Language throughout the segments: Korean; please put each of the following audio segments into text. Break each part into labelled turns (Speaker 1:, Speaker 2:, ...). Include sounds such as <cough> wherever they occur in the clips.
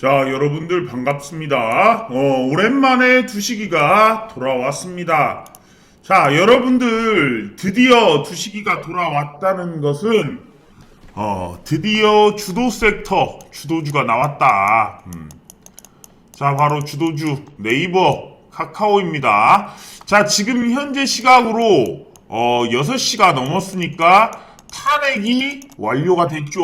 Speaker 1: 자, 여러분들 반갑습니다. 어, 오랜만에 두시기가 돌아왔습니다. 자, 여러분들 드디어 두시기가 돌아왔다는 것은 어, 드디어 주도 섹터 주도주가 나왔다. 음. 자, 바로 주도주 네이버 카카오입니다. 자, 지금 현재 시각으로 어, 6시가 넘었으니까 탄핵이 완료가 됐죠.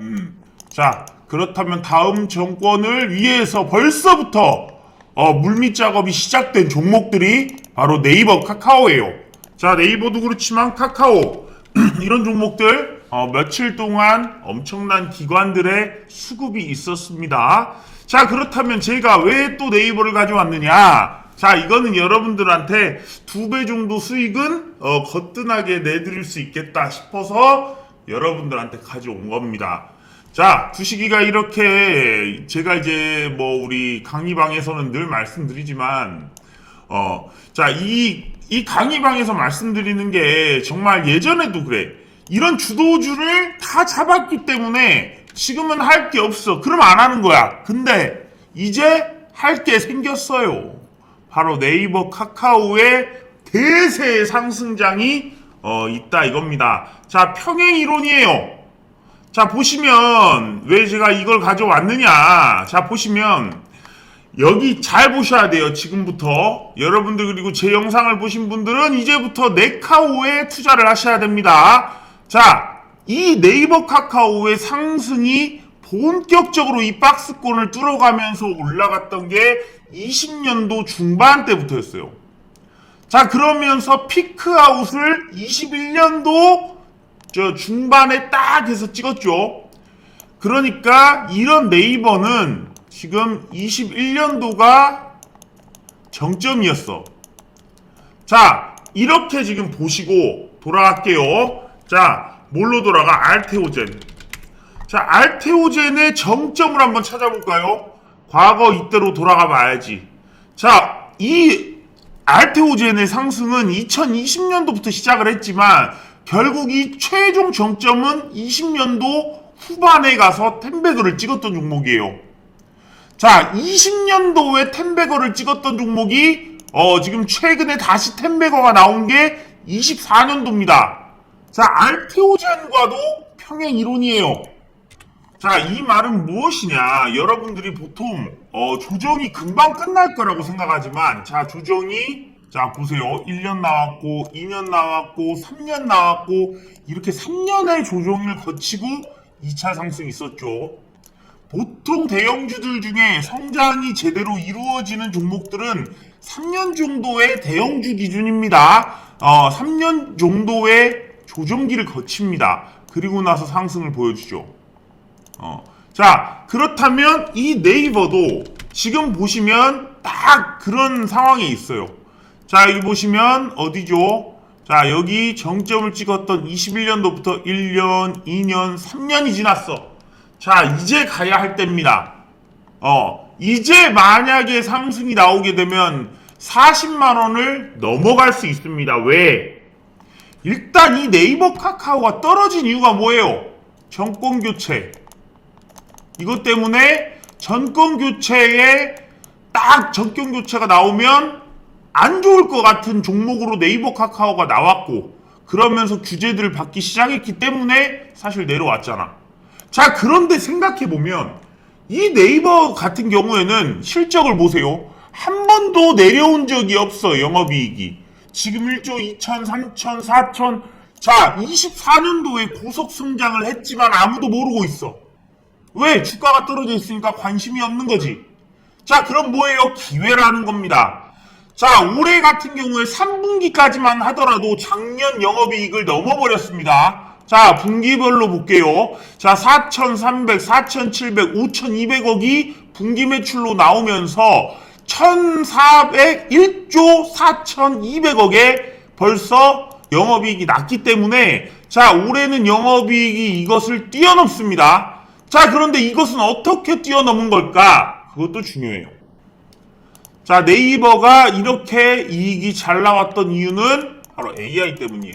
Speaker 1: 음. 자, 그렇다면 다음 정권을 위해서 벌써부터 어, 물밑 작업이 시작된 종목들이 바로 네이버 카카오예요. 자, 네이버도 그렇지만 카카오 <clears throat> 이런 종목들 어, 며칠 동안 엄청난 기관들의 수급이 있었습니다. 자, 그렇다면 제가 왜 또 네이버를 가져왔느냐? 자, 이거는 여러분들한테 두 배 정도 수익은 어, 거뜬하게 내드릴 수 있겠다 싶어서 여러분들한테 가져온 겁니다. 자, 주식이가 이렇게 제가 이제 뭐 우리 강의방에서는 늘 말씀드리지만 어, 자, 이, 이 강의방에서 말씀드리는 게 정말 예전에도 그래. 이런 주도주를 다 잡았기 때문에 지금은 할 게 없어. 그럼 안 하는 거야. 근데 이제 할 게 생겼어요. 바로 네이버 카카오의 대세 상승장이 어, 있다 이겁니다. 자, 평행 이론이에요. 자, 보시면 왜 제가 이걸 가져왔느냐. 자, 보시면 여기 잘 보셔야 돼요. 지금부터. 여러분들 그리고 제 영상을 보신 분들은 이제부터 네카오에 투자를 하셔야 됩니다. 자, 이 네이버 카카오의 상승이 본격적으로 이 박스권을 뚫어가면서 올라갔던 게 20년도 중반 때부터였어요. 자, 그러면서 피크아웃을 21년도 저 중반에 딱 해서 찍었죠. 그러니까 이런 네이버는 지금 21년도가 정점이었어. 자, 이렇게 지금 보시고 돌아갈게요. 자, 뭘로 돌아가? 알테오젠. 자, 알테오젠의 정점을 한번 찾아볼까요? 과거 이때로 돌아가 봐야지. 자, 이 알테오젠의 상승은 2020년도부터 시작을 했지만 결국 이 최종 정점은 20년도 후반에 가서 텐베거를 찍었던 종목이에요. 자, 20년도에 텐베거를 찍었던 종목이 어, 지금 최근에 다시 텐베거가 나온 게 24년도입니다. 자, 알테오젠과도 평행 이론이에요. 자, 이 말은 무엇이냐? 여러분들이 보통 어, 조정이 금방 끝날 거라고 생각하지만 자, 조정이 자, 보세요. 1년 나왔고 2년 나왔고 3년 나왔고 이렇게 3년의 조정을 거치고 2차 상승이 있었죠. 보통 대형주들 중에 성장이 제대로 이루어지는 종목들은 3년 정도의 대형주 기준입니다. 어, 3년 정도의 조정기를 거칩니다. 그리고 나서 상승을 보여주죠. 어. 자, 그렇다면 이 네이버도 지금 보시면 딱 그런 상황에 있어요. 자, 여기 보시면 어디죠? 자, 여기 정점을 찍었던 21년도부터 1년, 2년, 3년이 지났어. 자, 이제 가야 할 때입니다. 어, 이제 만약에 상승이 나오게 되면 40만 원을 넘어갈 수 있습니다. 왜? 일단 이 네이버 카카오가 떨어진 이유가 뭐예요? 정권 교체. 이것 때문에 정권 교체에 딱 정권 교체가 나오면 안 좋을 것 같은 종목으로 네이버 카카오가 나왔고 그러면서 규제들을 받기 시작했기 때문에 사실 내려왔잖아. 자, 그런데 생각해 보면 이 네이버 같은 경우에는 실적을 보세요. 한 번도 내려온 적이 없어, 영업이익이. 지금 1조 2천, 3천, 4천. 자, 24년도에 고속 성장을 했지만 아무도 모르고 있어. 왜? 주가가 떨어져 있으니까 관심이 없는 거지. 자, 그럼 뭐예요? 기회라는 겁니다. 자, 올해 같은 경우에 3분기까지만 하더라도 작년 영업이익을 넘어버렸습니다. 자, 분기별로 볼게요. 자, 4,300, 4,700, 5,200억이 분기 매출로 나오면서 1,401조 4,200억에 벌써 영업이익이 났기 때문에 자, 올해는 영업이익이 이것을 뛰어넘습니다. 자, 그런데 이것은 어떻게 뛰어넘은 걸까? 그것도 중요해요. 자, 네이버가 이렇게 이익이 잘 나왔던 이유는 바로 AI 때문이에요.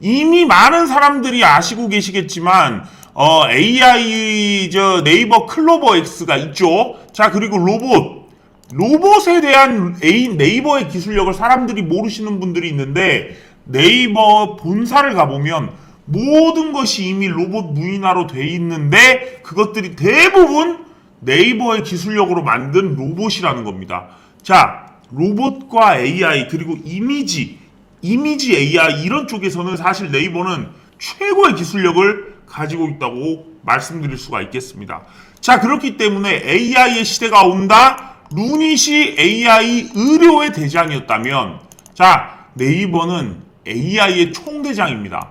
Speaker 1: 이미 많은 사람들이 아시고 계시겠지만 어, AI 저 네이버 클로버 X가 있죠. 자, 그리고 로봇. 로봇에 대한 A, 네이버의 기술력을 사람들이 모르시는 분들이 있는데 네이버 본사를 가보면 모든 것이 이미 로봇 무인화로 돼 있는데 그것들이 대부분 네이버의 기술력으로 만든 로봇이라는 겁니다. 자, 로봇과 AI 그리고 이미지, 이미지 AI 이런 쪽에서는 사실 네이버는 최고의 기술력을 가지고 있다고 말씀드릴 수가 있겠습니다. 자, 그렇기 때문에 AI의 시대가 온다. 루닛이 AI 의료의 대장이었다면, 자, 네이버는 AI의 총대장입니다.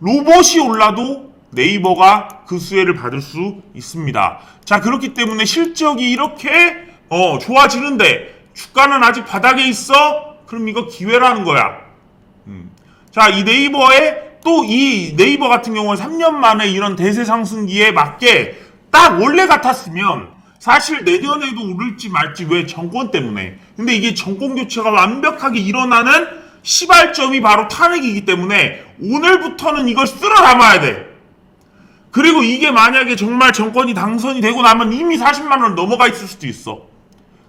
Speaker 1: 로봇이 올라도 네이버가 그 수혜를 받을 수 있습니다. 자, 그렇기 때문에 실적이 이렇게 어, 좋아지는데 주가는 아직 바닥에 있어? 그럼 이거 기회라는 거야. 음. 자, 이 네이버에 또 이 네이버 같은 경우는 3년 만에 이런 대세 상승기에 맞게 딱 원래 같았으면 사실 내년에도 오를지 말지 왜 정권 때문에. 근데 이게 정권 교체가 완벽하게 일어나는 시발점이 바로 탄핵이기 때문에 오늘부터는 이걸 쓸어 담아야 돼. 그리고 이게 만약에 정말 정권이 당선이 되고 나면 이미 40만 원 넘어가 있을 수도 있어.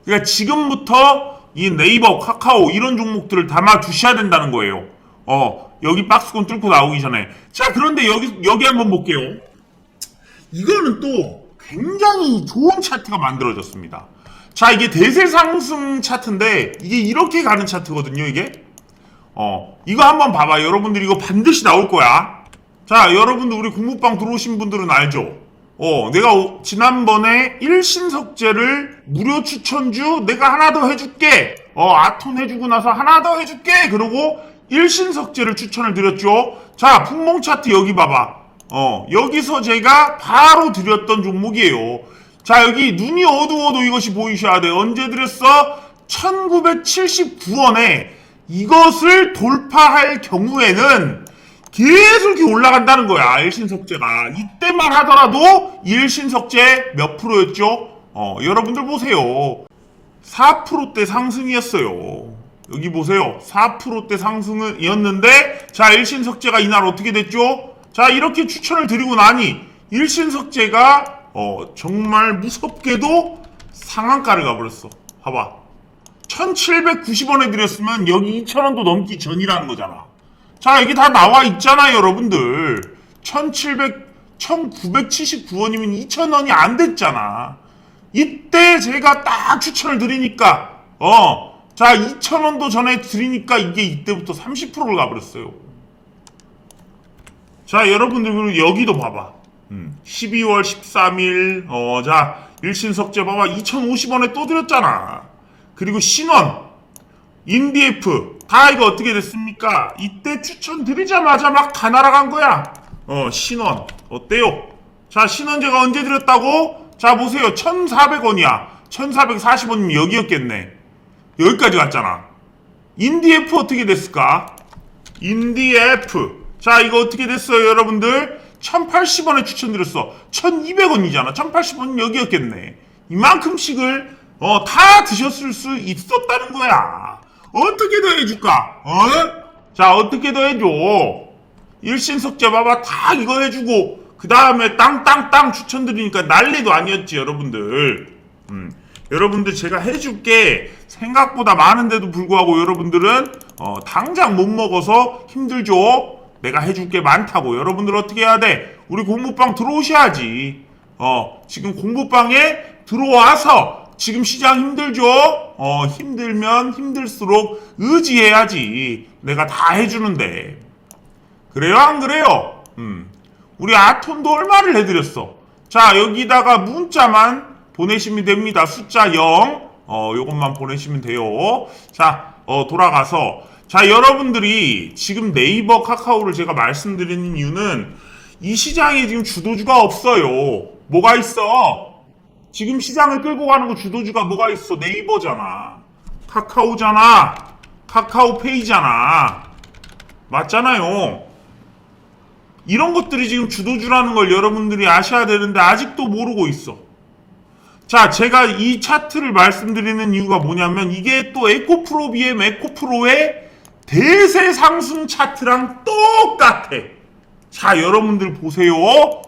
Speaker 1: 그러니까 지금부터 이 네이버, 카카오 이런 종목들을 담아 두셔야 된다는 거예요. 어, 여기 박스권 뚫고 나오기 전에. 자, 그런데 여기 여기 한번 볼게요. 이거는 또 굉장히 좋은 차트가 만들어졌습니다. 자, 이게 대세 상승 차트인데 이게 이렇게 가는 차트거든요, 이게. 어, 이거 한번 봐봐. 여러분들 이거 반드시 나올 거야. 자, 여러분들 우리 공부방 들어오신 분들은 알죠? 어, 내가 오- 지난번에 일신석재를 무료 추천주 내가 하나 더 해줄게. 어, 아톤 해주고 나서 하나 더 해줄게. 그러고 일신석재를 추천을 드렸죠. 자, 풍몽 차트 여기 봐봐. 어, 여기서 제가 바로 드렸던 종목이에요. 자, 여기 눈이 어두워도 이것이 보이셔야 돼. 언제 드렸어? 1979원에 이것을 돌파할 경우에는 계속 이렇게 올라간다는 거야. 일신석재가. 이때만 하더라도 일신석재 몇 프로였죠? 어, 여러분들 보세요. 4%대 상승이었어요. 여기 보세요. 4%대 상승이었는데, 자, 일신석재가 이날 어떻게 됐죠? 자, 이렇게 추천을 드리고 나니, 일신석재가, 어, 정말 무섭게도 상한가를 가버렸어. 봐봐. 1790원에 드렸으면 여기 2000원도 넘기 전이라는 거잖아. 자, 여기 다 나와 있잖아요, 여러분들. 1700, 1979원이면 2000원이 안 됐잖아. 이때 제가 딱 추천을 드리니까, 어, 자, 2000원도 전에 드리니까 이게 이때부터 30%를 가버렸어요. 자, 여러분들, 그리고 여기도 봐봐. 음, 12월 13일, 어, 자, 일신석재 봐봐. 2050원에 또 드렸잖아. 그리고 신원, 인디에프 다 이거 어떻게 됐습니까? 이때 추천드리자마자 막 다 날아간 거야. 어 신원 어때요? 자 신원 제가 언제 드렸다고? 자 보세요 1,400원이야. 1,440원이면 여기였겠네. 여기까지 갔잖아. 인디에프 어떻게 됐을까? 인디에프 자 이거 어떻게 됐어요 여러분들? 1080원에 추천드렸어. 1200원이잖아. 1080원은 여기였겠네. 이만큼씩을 어, 다 드셨을 수 있었다는 거야. 어떻게 더 해줄까? 어? 자, 어떻게 더 해줘? 일신석재 봐봐. 다 이거 해주고, 그 다음에 땅땅땅 추천드리니까 난리도 아니었지, 여러분들. 음. 여러분들 제가 해줄게 생각보다 많은데도 불구하고 여러분들은 어, 당장 못 먹어서 힘들죠. 내가 해줄게 많다고 여러분들 어떻게 해야 돼? 우리 공부방 들어오셔야지. 어 지금 공부방에 들어와서 지금 시장 힘들죠? 어 힘들면 힘들수록 의지해야지. 내가 다 해주는데 그래요 안 그래요? 음 우리 아톤도 얼마를 해드렸어? 자 여기다가 문자만 보내시면 됩니다. 숫자 0. 어, 요것만 보내시면 돼요. 자, 어, 돌아가서. 자, 여러분들이 지금 네이버 카카오를 제가 말씀드리는 이유는 이 시장에 지금 주도주가 없어요. 뭐가 있어? 지금 시장을 끌고 가는 거 주도주가 뭐가 있어? 네이버잖아. 카카오잖아. 카카오페이잖아. 맞잖아요. 이런 것들이 지금 주도주라는 걸 여러분들이 아셔야 되는데 아직도 모르고 있어. 자, 제가 이 차트를 말씀드리는 이유가 뭐냐면 이게 또 에코프로 BM 에코프로의 대세 상승 차트랑 똑같아. 자, 여러분들 보세요.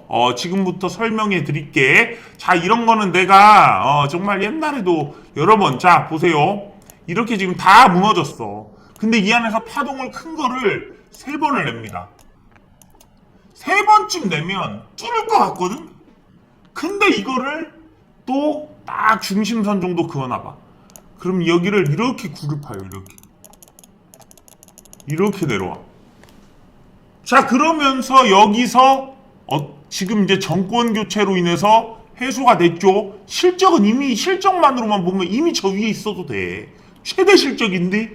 Speaker 1: 어, 지금부터 설명해 드릴게. 자, 이런 거는 내가, 어, 정말 옛날에도 여러 번, 자, 보세요. 이렇게 지금 다 무너졌어. 근데 이 안에서 파동을 큰 거를 세 번을 냅니다. 세 번쯤 내면 뚫을 것 같거든? 근데 이거를 또 딱 중심선 정도 그어놔 봐. 그럼 여기를 이렇게 파요, 이렇게. 이렇게 내려와. 자, 그러면서 여기서 어, 지금 이제 정권 교체로 인해서 해소가 됐죠. 실적은 이미 실적만으로만 보면 이미 저 위에 있어도 돼. 최대 실적인데.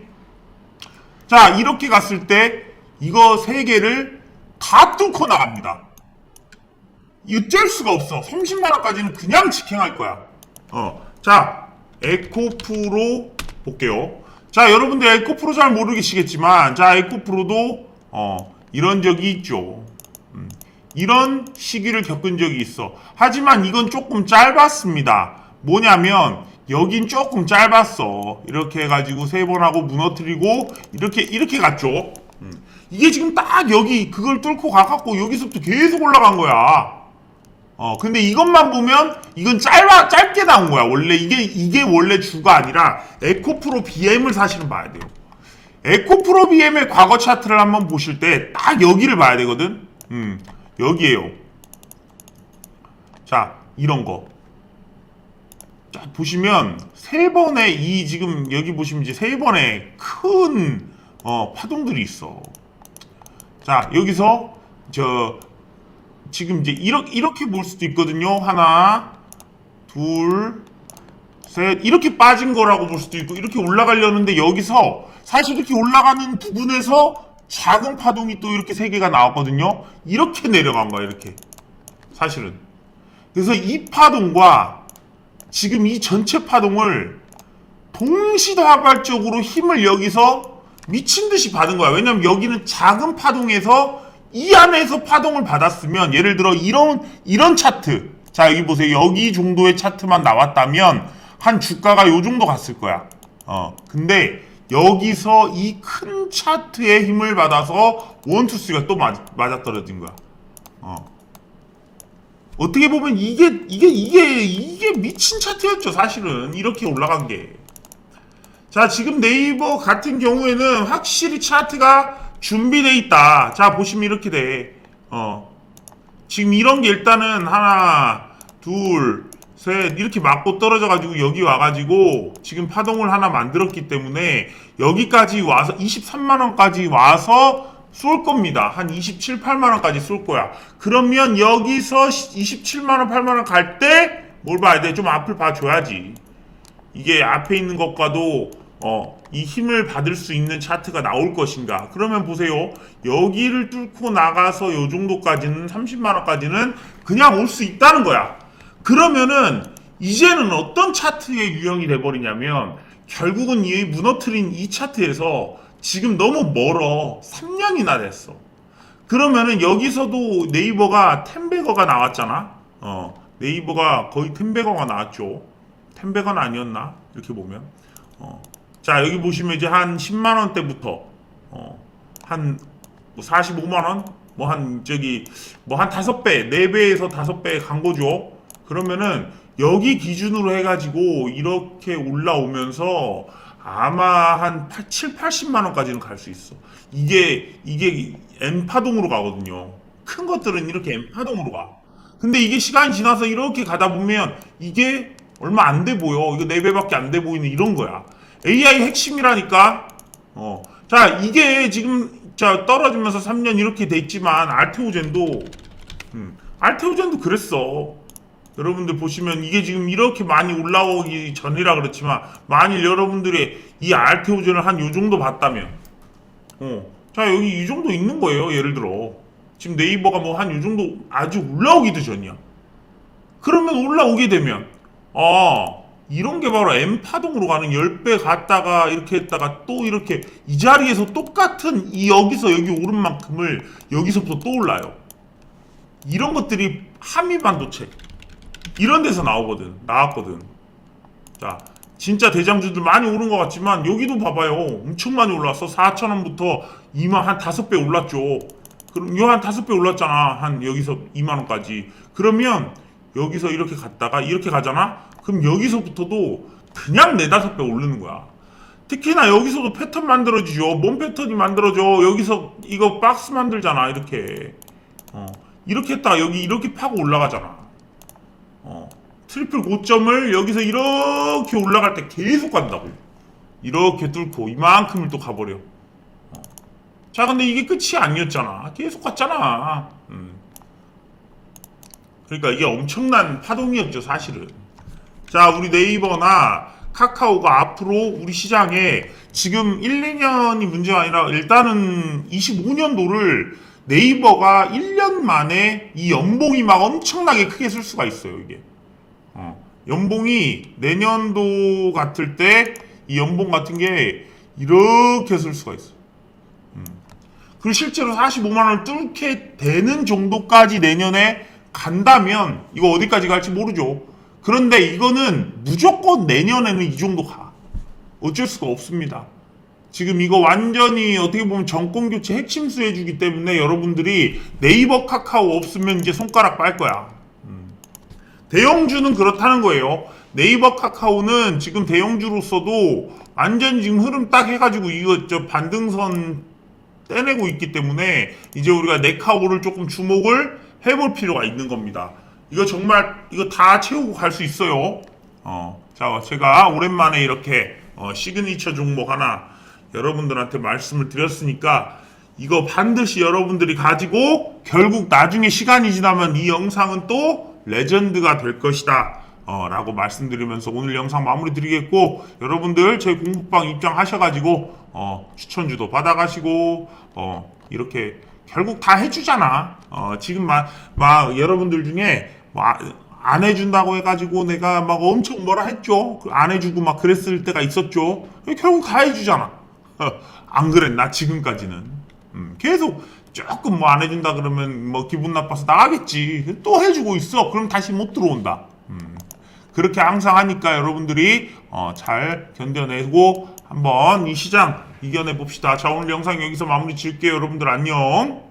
Speaker 1: 자, 이렇게 갔을 때 이거 세 개를 다 뚫고 나갑니다. 뗄 수가 없어. 30만 원까지는 그냥 직행할 거야. 어, 자, 에코프로 볼게요. 자, 여러분들 에코프로 잘 모르시겠지만, 자, 에코프로도 어, 이런 적이 있죠. 음, 이런 시기를 겪은 적이 있어. 하지만 이건 조금 짧았습니다. 뭐냐면 여긴 조금 짧았어. 이렇게 해가지고 세 번 하고 무너뜨리고 이렇게 이렇게 갔죠. 음, 이게 지금 딱 여기 그걸 뚫고 가갖고 여기서부터 계속 올라간 거야. 어, 근데 이것만 보면 이건 짧아 짧게 나온 거야. 원래 이게 이게 원래 주가 아니라 에코프로 BM을 사실은 봐야 돼요. 에코프로 BM의 과거 차트를 한번 보실 때 딱 여기를 봐야 되거든. 음, 여기에요. 자, 이런 거. 자, 보시면 세 번의 이 지금 여기 보시면 이제 세 번의 큰 어, 파동들이 있어. 자, 여기서 저 지금 이제 이렇게 이렇게 볼 수도 있거든요. 하나, 둘, 셋 이렇게 빠진 거라고 볼 수도 있고 이렇게 올라가려는데 여기서 사실 이렇게 올라가는 부분에서 작은 파동이 또 이렇게 세 개가 나왔거든요. 이렇게 내려간 거야 이렇게 사실은. 그래서 이 파동과 지금 이 전체 파동을 동시다발적으로 힘을 여기서 미친 듯이 받은 거야. 왜냐면 여기는 작은 파동에서 이 안에서 파동을 받았으면 예를 들어 이런 이런 차트 자 여기 보세요 여기 정도의 차트만 나왔다면 한 주가가 요 정도 갔을 거야 어 근데 여기서 이 큰 차트의 힘을 받아서 원투스가 또 맞, 맞아 떨어진 거야 어 어떻게 보면 이게 이게 이게 이게 미친 차트였죠 사실은 이렇게 올라간 게 자, 지금 네이버 같은 경우에는 확실히 차트가 준비돼 있다. 자, 보시면 이렇게 돼. 어. 지금 이런 게 일단은 하나, 둘, 셋, 이렇게 맞고 떨어져 가지고 여기 와 가지고 지금 파동을 하나 만들었기 때문에 여기까지 와서 23만 원까지 와서 쏠 겁니다. 한 27, 8만 원까지 쏠 거야. 그러면 여기서 27만 원, 8만 원 갈 때 뭘 봐야 돼? 좀 앞을 봐 줘야지. 이게 앞에 있는 것과도 어, 이 힘을 받을 수 있는 차트가 나올 것인가? 그러면 보세요. 여기를 뚫고 나가서 요 정도까지는 30만 원까지는 그냥 올 수 있다는 거야. 그러면은 이제는 어떤 차트의 유형이 돼 버리냐면 결국은 이 무너뜨린 이 차트에서 지금 너무 멀어. 3년이나 됐어. 그러면은 여기서도 네이버가 텐베거가 나왔잖아. 어, 네이버가 거의 텐베거가 나왔죠. 텐베거는 아니었나? 이렇게 보면. 어. 자, 여기 보시면 이제 한 10만 원 대부터 어, 한 45만 원? 뭐 한 저기 뭐한 다섯 배, 네 배에서 다섯 배간 거죠. 그러면은 여기 기준으로 해가지고 이렇게 올라오면서 아마 한 8, 7, 80만 원까지는 갈 수 있어. 이게 이게 M 파동으로 가거든요. 큰 것들은 이렇게 M 파동으로 가. 근데 이게 시간이 지나서 이렇게 가다 보면 이게 얼마 안 돼 보여. 이거 4배밖에 안 돼 보이는 이런 거야. AI 핵심이라니까. 어. 자, 이게 지금 자 떨어지면서 3년 이렇게 됐지만 알테오젠도 음, 알테오젠도 그랬어. 여러분들 보시면 이게 지금 이렇게 많이 올라오기 전이라 그렇지만 만일 여러분들이 이 알테오젠을 한 요 정도 봤다면 어. 자, 여기 이 정도 있는 거예요. 예를 들어. 지금 네이버가 뭐 한 요 정도 아주 올라오기도 전이야. 그러면 올라오게 되면 아 이런 게 바로 M 파동으로 가는 10배 갔다가 이렇게 했다가 또 이렇게 이 자리에서 똑같은 이 여기서 여기 오른 만큼을 여기서부터 또 올라요. 이런 것들이 한미 반도체 이런 데서 나오거든. 나왔거든. 자, 진짜 대장주들 많이 오른 것 같지만 여기도 봐봐요. 엄청 많이 올랐어. 4,000원부터 2만 한 5배 올랐죠. 그럼 요한 다섯 배 올랐잖아. 한 여기서 2만 원까지. 그러면 여기서 이렇게 갔다가 이렇게 가잖아. 그럼 여기서부터도 그냥 네다섯 배 오르는 거야. 특히나 여기서도 패턴 만들어지죠. 뭔 패턴이 만들어져. 여기서 이거 박스 만들잖아. 이렇게. 어. 이렇게 했다가 여기 이렇게 파고 올라가잖아. 어. 트리플 고점을 여기서 이렇게 올라갈 때 계속 간다고. 이렇게 뚫고 이만큼을 또 가버려. 어. 자, 근데 이게 끝이 아니었잖아. 계속 갔잖아. 음. 그러니까 이게 엄청난 파동이었죠, 사실은. 자, 우리 네이버나 카카오가 앞으로 우리 시장에 지금 1, 2년이 문제가 아니라 일단은 25년도를 네이버가 1년 만에 이 연봉이 막 엄청나게 크게 쓸 수가 있어요, 이게. 어. 연봉이 내년도 같을 때 이 연봉 같은 게 이렇게 쓸 수가 있어. 음. 그리고 실제로 45만 원을 뚫게 되는 정도까지 내년에 간다면 이거 어디까지 갈지 모르죠. 그런데 이거는 무조건 내년에는 이 정도 가. 어쩔 수가 없습니다. 지금 이거 완전히 어떻게 보면 정권 교체 핵심수 해 주기 때문에 여러분들이 네이버 카카오 없으면 이제 손가락 빨 거야. 음. 대형주는 그렇다는 거예요. 네이버 카카오는 지금 대형주로서도 완전 지금 흐름 딱 해가지고 이거 저 반등선 떼내고 있기 때문에 이제 우리가 네카오를 조금 주목을 해볼 필요가 있는 겁니다. 이거 정말 이거 다 채우고 갈 수 있어요. 어, 자 제가 오랜만에 이렇게 어, 시그니처 종목 하나 여러분들한테 말씀을 드렸으니까 이거 반드시 여러분들이 가지고 결국 나중에 시간이 지나면 이 영상은 또 레전드가 될 것이다. 어, 라고 말씀드리면서 오늘 영상 마무리 드리겠고 여러분들 저희 공부방 입장하셔가지고 어, 추천주도 받아가시고 어, 이렇게 결국 다 해주잖아. 어, 지금 막, 막 여러분들 중에 막 안 해준다고 해가지고 내가 막 엄청 뭐라 했죠. 그안 해주고 막 그랬을 때가 있었죠. 결국 다 해주잖아. <laughs> 안 그랬나 지금까지는. 음, 계속 조금 뭐 안 해준다 그러면 뭐 기분 나빠서 나가겠지. 또 해주고 있어. 그럼 다시 못 들어온다. 음, 그렇게 항상 하니까 여러분들이 어, 잘 견뎌내고 한번 이 시장 이겨내 봅시다. 자 오늘 영상 여기서 마무리 지을게요. 여러분들 안녕.